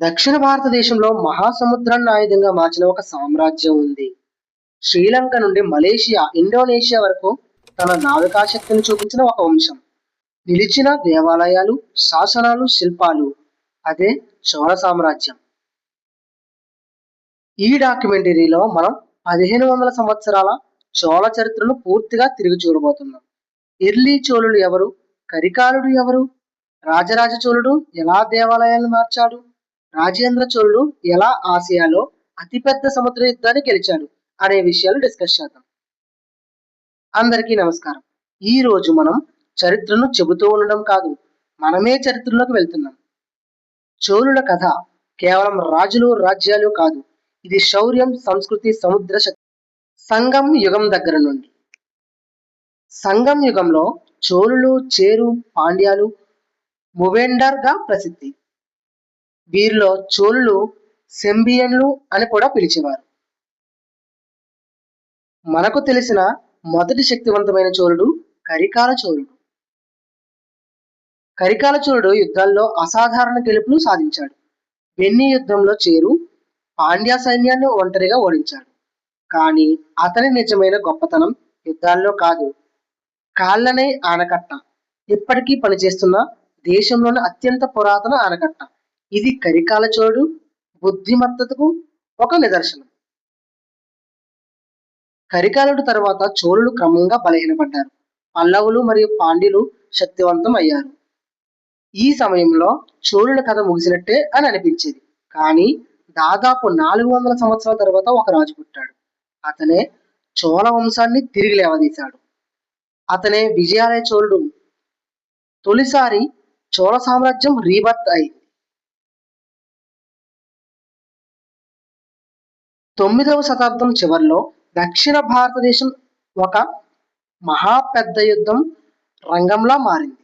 దక్షిణ భారతదేశంలో మహాసముద్రాన్ని ఆయుధంగా మార్చిన ఒక సామ్రాజ్యం ఉంది. శ్రీలంక నుండి మలేషియా ఇండోనేషియా వరకు తన నావికాశక్తిని చూపించిన ఒక వంశం. నిలిచిన దేవాలయాలు శాసనాలు శిల్పాలు అదే చోళ సామ్రాజ్యం. ఈ డాక్యుమెంటరీలో మనం పదిహేను వందల సంవత్సరాల చోళ చరిత్రను పూర్తిగా తిరిగి చూడబోతున్నాం. ఎర్లీ చోళులు ఎవరు? కరికాలుడు ఎవరు? రాజరాజ చోళుడు ఎలా దేవాలయాలను మార్చాడు? రాజేంద్ర చోళుడు ఎలా ఆసియాలో అతిపెద్ద సముద్ర యుద్ధాన్ని గెలిచాడు అనే విషయాలు డిస్కస్ చేద్దాం. అందరికీ నమస్కారం. ఈ రోజు మనం చరిత్రను చెబుతూ ఉండడం కాదు మనమే చరిత్రలోకి వెళ్తున్నాం. చోళుల కథ కేవలం రాజులు రాజ్యాలు కాదు ఇది శౌర్యం సంస్కృతి సముద్ర శక్తి. సంగం యుగం దగ్గర నుండి. సంగం యుగంలో చోళులు చేరు పాండ్యాలు మువెండర్గా ప్రసిద్ధి. వీరిలో చోళులు సెంబియన్లు అని కూడా పిలిచేవారు. మనకు తెలిసిన మొదటి శక్తివంతమైన చోళుడు కరికాల చోళుడు. కరికాల చోళుడు యుద్ధాల్లో అసాధారణ గెలుపులు సాధించాడు. వెన్ని యుద్ధంలో చేరు పాండ్య సైన్యాన్ని ఒంటరిగా ఓడించాడు. కానీ అతని నిజమైన గొప్పతనం యుద్ధాల్లో కాదు. కాళ్ళనే ఆనకట్ట. ఇప్పటికీ పనిచేస్తున్న దేశంలోని అత్యంత పురాతన ఆనకట్ట. ఇది కరికాల చోళుడు బుద్ధిమత్తతకు ఒక నిదర్శనం. కరికాలుడు తర్వాత చోళులు క్రమంగా బలహీనపడ్డారు. పల్లవులు మరియు పాండ్యులు శక్తివంతం అయ్యారు. ఈ సమయంలో చోళుల కథ ముగిసినట్టే అని అనిపించేది. కానీ దాదాపు నాలుగు వందల సంవత్సరాల తర్వాత ఒక రాజు పుట్టాడు. అతనే చోళ వంశాన్ని తిరిగి లేవదీశాడు. అతనే విజయాలయ చోళుడు. తొలిసారి చోళ సామ్రాజ్యం రీబర్త్ అయింది తొమ్మిదవ శతాబ్దం చివరిలో దక్షిణ భారతదేశం ఒక మహా పెద్ద యుద్ధం రంగంలా మారింది.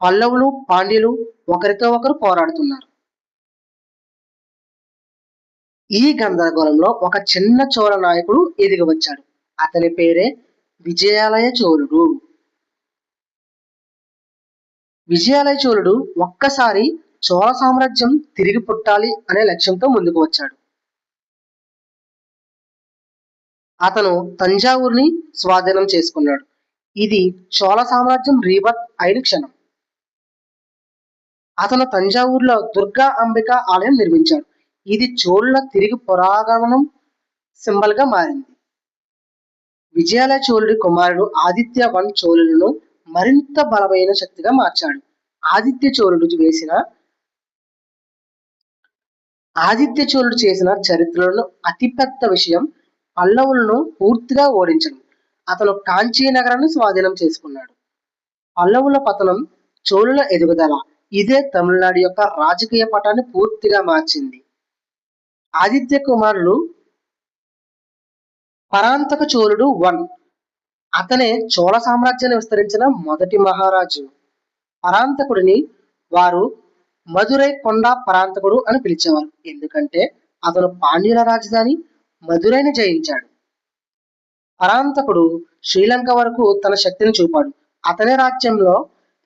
పల్లవులు పాండ్యులు ఒకరితో ఒకరు పోరాడుతున్నారు. ఈ గందరగోళంలో ఒక చిన్న చోళ నాయకుడు ఎదిగి వచ్చాడు అతని పేరే విజయాలయ చోళుడు. విజయాలయ చోళుడు ఒక్కసారి చోళ సామ్రాజ్యం తిరిగి పుట్టాలి అనే లక్ష్యంతో ముందుకు వచ్చాడు. అతను తంజావూరుని స్వాధీనం చేసుకున్నాడు. ఇది చోళ సామ్రాజ్యం రీబర్త్ అయిన క్షణం. అతను తంజావూరులో దుర్గా అంబిక ఆలయం నిర్మించాడు. ఇది చోళుల తిరిగి పురాగమనం సింబల్గా మారింది. విజయాలయ చోళుడి కుమారుడు ఆదిత్య వన్ చోళులను మరింత బలమైన శక్తిగా మార్చాడు. ఆదిత్య చోళుడు వేసిన ఆదిత్య చోళుడు చేసిన చరిత్రలో అతిపెద్ద విషయం పల్లవులను పూర్తిగా ఓడించడం. అతను కాంచీ నగరాన్ని స్వాధీనం చేసుకున్నాడు. పల్లవుల పతనం చోళుల ఎదుగుదల. ఇదే తమిళనాడు యొక్క రాజకీయ పటాన్ని పూర్తిగా మార్చింది. ఆదిత్య కుమారుడు పరాంతక చోళుడు వన్. అతనే చోళ సామ్రాజ్యాన్ని విస్తరించిన మొదటి మహారాజు. పరాంతకుడిని వారు మధురై కొండ పరాంతకుడు అని పిలిచేవారు. ఎందుకంటే అతను పాండ్యుల రాజధాని మధురైని జయించాడు. పరాంతకుడు శ్రీలంక వరకు తన శక్తిని చూపాడు. అతని రాజ్యంలో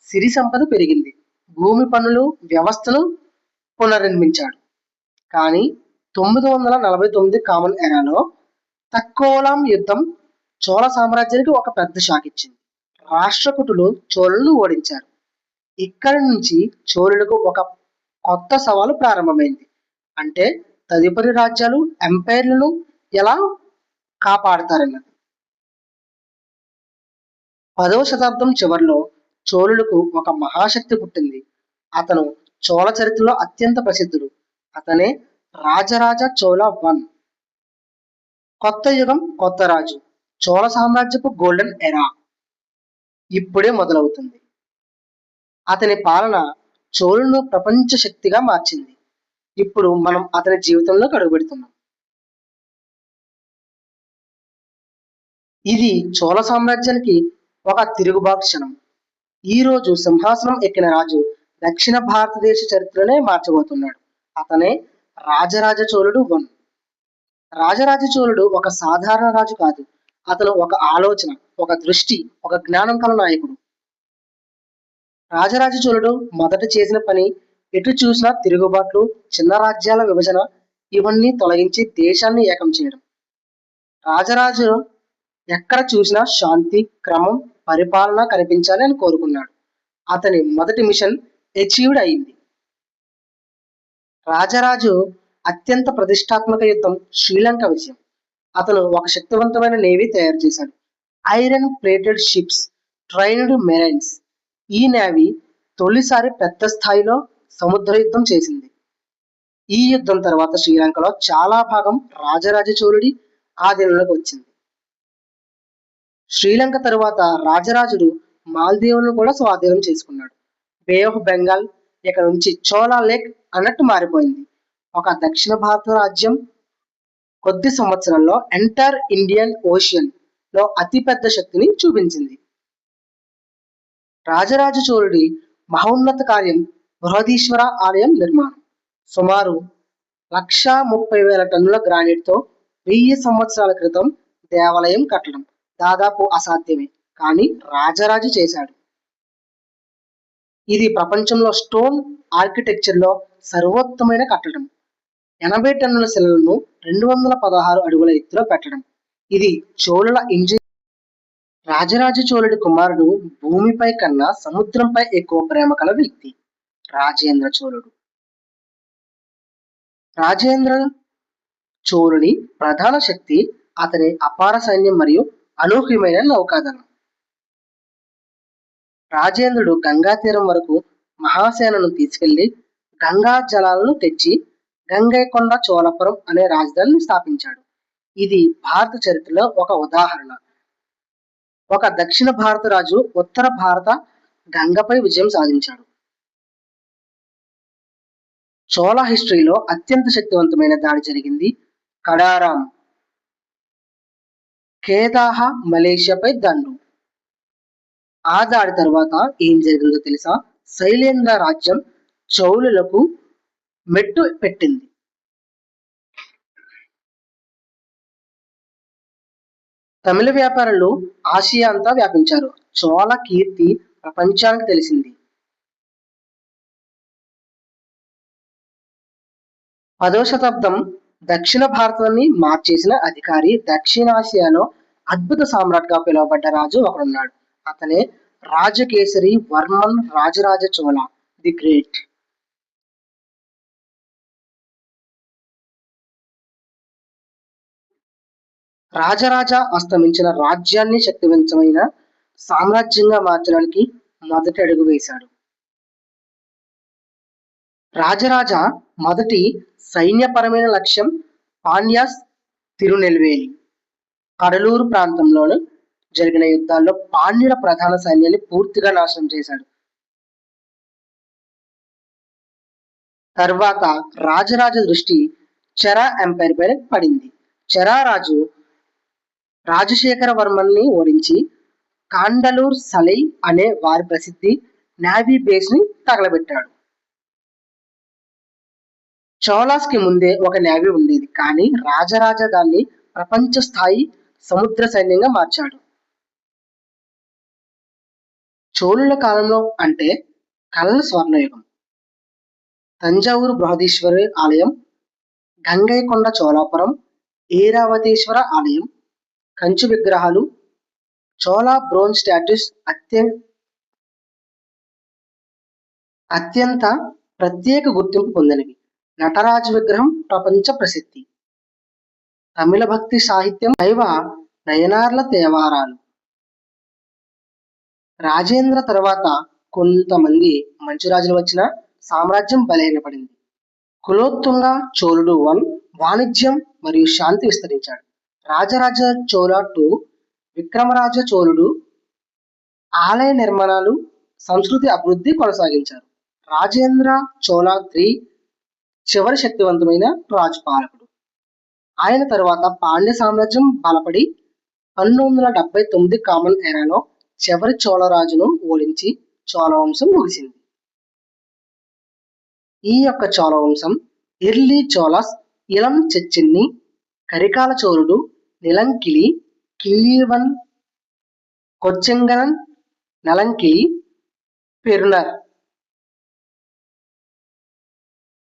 సిరి సంపద పెరిగింది. భూమి పనులు వ్యవస్థను పునర్నిర్మించాడు. కానీ తొమ్మిది వందల నలభై తొమ్మిది కామన్ ఎరాలో తక్కువలాం యుద్ధం చోళ సామ్రాజ్యానికి ఒక పెద్ద షాక్ ఇచ్చింది. రాష్ట్రకుటులు చోళులను ఓడించారు. ఇక్కడి నుంచి చోళులకు ఒక కొత్త సవాలు ప్రారంభమైంది. అంటే తదుపరి రాజ్యాలు ఎంపైర్లను ఎలా కాపాడతారన్నది. పదవ శతాబ్దం చివరిలో చోళులకు ఒక మహాశక్తి పుట్టింది. అతను చోళ చరిత్రలో అత్యంత ప్రసిద్ధుడు. అతనే రాజరాజ చోళ వన్. కొత్త యుగం కొత్త రాజు. Chola సామ్రాజ్యపు golden era. ఇప్పుడే మొదలవుతుంది. అతని పాలన చోళును ప్రపంచ శక్తిగా మార్చింది. ఇప్పుడు మనం అతని జీవితంలో అడుగుపెడుతున్నాం ఇది చోళ సామ్రాజ్యానికి ఒక తిరుగుబాటు క్షణం. ఈ రోజు సింహాసనం ఎక్కిన రాజు దక్షిణ భారతదేశ చరిత్రనే మార్చబోతున్నాడు. అతనే రాజరాజ చోళుడు వన్. రాజరాజ చోళుడు ఒక సాధారణ రాజు కాదు. అతను ఒక ఆలోచన ఒక దృష్టి ఒక జ్ఞానం కల నాయకుడు. రాజరాజ చోళుడు మొదట చేసిన పని ఎటు చూసినా తిరుగుబాట్లు చిన్న రాజ్యాల విభజన ఇవన్నీ తొలగించి దేశాన్ని ఏకం చేయడం. రాజరాజు ఎక్కడ చూసినా శాంతి క్రమం పరిపాలన కనిపించాలి అని కోరుకున్నాడు. అతని మొదటి మిషన్ అచీవ్డ్ అయింది. రాజరాజు అత్యంత ప్రతిష్టాత్మక యుద్ధం శ్రీలంక విజయం. అతను ఒక శక్తివంతమైన నేవీ తయారు చేశాడు. Iron plated ships trained marines ఈ నేవీ తొలిసారి పెద్ద స్థాయిలో సముద్ర యుద్ధం చేసింది. ఈ యుద్ధం తర్వాత శ్రీలంకలో చాలా భాగం రాజరాజ చోళుడి ఆధీనంలోకి వచ్చింది. శ్రీలంక తరువాత రాజరాజుడు మాల్దీవులను కూడా స్వాధీనం చేసుకున్నాడు. బే ఆఫ్ బెంగాల్ ఇక నుంచి చోలా లేక్ అన్నట్టు మారిపోయింది. ఒక దక్షిణ భారత రాజ్యం కొద్ది సంవత్సరాల్లో ఎంటర్ ఇండియన్ ఓషియన్లో అతిపెద్ద శక్తిని చూపించింది. రాజరాజ చోళుడి మహోన్నత కార్యం బృహదీశ్వర ఆలయం నిర్మాణం. సుమారు లక్ష ముప్పై వేల టన్నుల గ్రానైట్తో వెయ్యి సంవత్సరాల క్రితం దేవాలయం కట్టడం దాదాపు అసాధ్యమే కానీ రాజరాజు చేశాడు. ఇది ప్రపంచంలో స్టోన్ ఆర్కిటెక్చర్లో సర్వోత్తమైన కట్టడం. ఎనభై టన్నుల శిలలను రెండు వందల పదహారు అడుగుల ఎత్తులో పెట్టడం. ఇది చోళుల ఇంజనీర్ రాజరాజ చోళుడి కుమారుడు భూమిపై కన్నా సముద్రంపై ఎక్కువ ప్రేమ కల వ్యక్తి. రాజేంద్ర చోళుడు రాజేంద్ర చోళుని ప్రధాన శక్తి అతని అపార సైన్యం మరియు అనూహ్యమైన నౌకాదళం. రాజేంద్రుడు గంగా తీరం వరకు మహాసేనను తీసుకెళ్ళి గంగా జలాలను తెచ్చి గంగైకొండ చోళపురం అనే రాజధానిని స్థాపించాడు. ఇది భారత చరిత్రలో ఒక ఉదాహరణ. ఒక దక్షిణ భారత రాజు ఉత్తర భారత గంగపై విజయం సాధించాడు. చోళ హిస్టరీలో అత్యంత శక్తివంతమైన దాడి జరిగింది కడారాం. కేదాహ మలేషియాపై దండు. ఆ దాడి తర్వాత ఏం జరిగిందో తెలుసా? శైలేంద్ర రాజ్యం చౌలులకు మెట్టు పెట్టింది. తమిళ వ్యాపారులు ఆసియా అంతా వ్యాపించారు. చోళ కీర్తి ప్రపంచానికి తెలిసింది. పదో శతాబ్దం దక్షిణ భారతాన్ని మార్చేసిన అధికారి దక్షిణాసియాలో అద్భుత సామ్రాట్గా పిలువబడ్డ రాజు ఒకడున్నాడు. అతనే రాజకేసరి వర్మన్ రాజరాజ చోళ ది గ్రేట్. రాజరాజ అస్తమించిన రాజ్యాన్ని శక్తివంతమైన సామ్రాజ్యంగా మార్చడానికి మొదటి అడుగు వేశాడు. రాజరాజ మొదటి సైన్యపరమైన లక్ష్యం పాండ్యాస్ తిరునెల్వేలి. కడలూరు ప్రాంతంలోని జరిగిన యుద్ధాల్లో పాండ్యుల ప్రధాన సైన్యాన్ని పూర్తిగా నాశనం చేశాడు. తర్వాత రాజరాజ దృష్టి చెరా ఎంపైర్ పై పడింది. చెరా రాజు రాజశేఖర వర్మన్ని ఓడించి కాండలూర్ సలై అనే వారి ప్రసిద్ధి నావీ బేస్ని తగలబెట్టాడు. చోళాస్కి ముందే ఒక నేవీ ఉండేది కానీ రాజరాజ దాన్ని ప్రపంచ స్థాయి సముద్ర సైన్యంగా మార్చాడు. చోళుల కాలంలో అంటే కళ్ళ స్వర్ణయుగం. తంజావూరు బృహదీశ్వరి ఆలయం గంగైకొండ చోళాపురం ఏరావతేశ్వర ఆలయం కంచు విగ్రహాలు చోళా బ్రోన్ స్టాట్యూస్ అత్యంత అత్యంత ప్రత్యేక గుర్తింపు పొందినవి. నటరాజ విగ్రహం ప్రపంచ ప్రసిద్ధి. తమిళ భక్తి సాహిత్యం శైవ నయనార్ల తేవారాలు. రాజేంద్ర తర్వాత కొంతమంది మంచి రాజులు వచ్చిన సామ్రాజ్యం బలహీనపడింది. కులోత్తుంగ చోళుడు వన్ వాణిజ్యం మరియు శాంతి విస్తరించాడు. రాజరాజ చోళ టూ విక్రమరాజ చోళుడు ఆలయ నిర్మాణాలు సంస్కృతి అభివృద్ధి కొనసాగించారు. రాజేంద్ర చోళ త్రీ చివరి శక్తివంతమైన రాజుపాలకుడు. ఆయన తరువాత పాండ్య సామ్రాజ్యం బలపడి పంతొమ్మిది వందల డెబ్బై తొమ్మిది కామన్ ఎరాలో చివరి చోళరాజును ఓడించి చోళవంశం ముగిసింది. ఈ యొక్క చోళవంశం ఇర్లీ చోళస్ ఇలం చెచ్చిన్ని కరికాల చోళుడు నిలంకిలి కిల్లీవన్ కొచ్చెంగనన్ నలంకిలి పెరునర్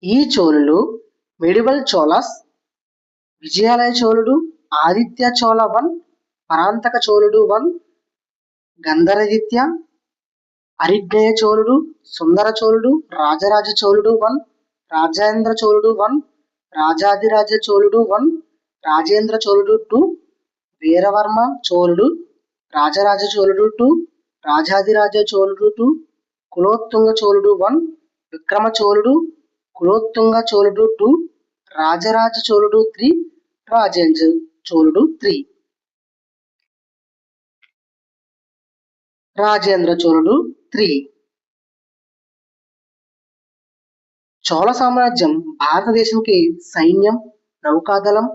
ఈ చోళులు మెడివల్ చోళస్ విజయాలయ చోళుడు ఆదిత్య చోళ వన్ పరాంతక చోళుడు వన్ గంధరదిత్య అరిజ్ఞయ చోళుడు సుందర చోళుడు రాజరాజ చోళుడు వన్ రాజేంద్ర చోళుడు వన్ రాజాదిరాజ చోళుడు వన్ రాజేంద్ర చోళుడు టూ వీరవర్మ చోళుడు రాజరాజ చోళుడు టు రాజాదిరాజ చోళుడు టూ కులోత్తుంగ చోళుడు వన్ విక్రమ చోళుడు కులోత్తుంగ చోళుడు టూ రాజరాజ చోళుడు త్రీ రాజేంద్ర చోళుడు త్రీ. రాజేంద్ర చోళుడు త్రీ. చోళ సామ్రాజ్యం భారతదేశంకి సైన్యం నౌకాదళం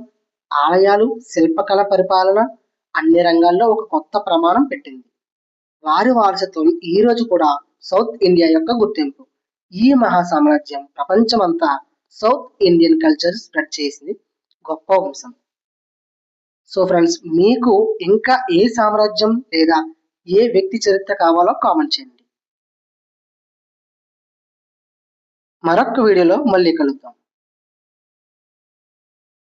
ఆలయాలు శిల్పకళ పరిపాలన అన్ని రంగాల్లో ఒక కొత్త ప్రమాణం పెట్టింది. వారి వారసత్వం ఈ రోజు కూడా సౌత్ ఇండియా యొక్క గుర్తింపు. ఈ మహా సామ్రాజ్యం ప్రపంచమంతా సౌత్ ఇండియన్ కల్చర్ స్ప్రెడ్ చేసింది గొప్ప వంశం. సో ఫ్రెండ్స్ మీకు ఇంకా ఏ సామ్రాజ్యం లేదా ఏ వ్యక్తి చరిత్ర కావాలో కామెంట్ చేయండి. మరొక వీడియోలో మళ్ళీ కలుద్దాం.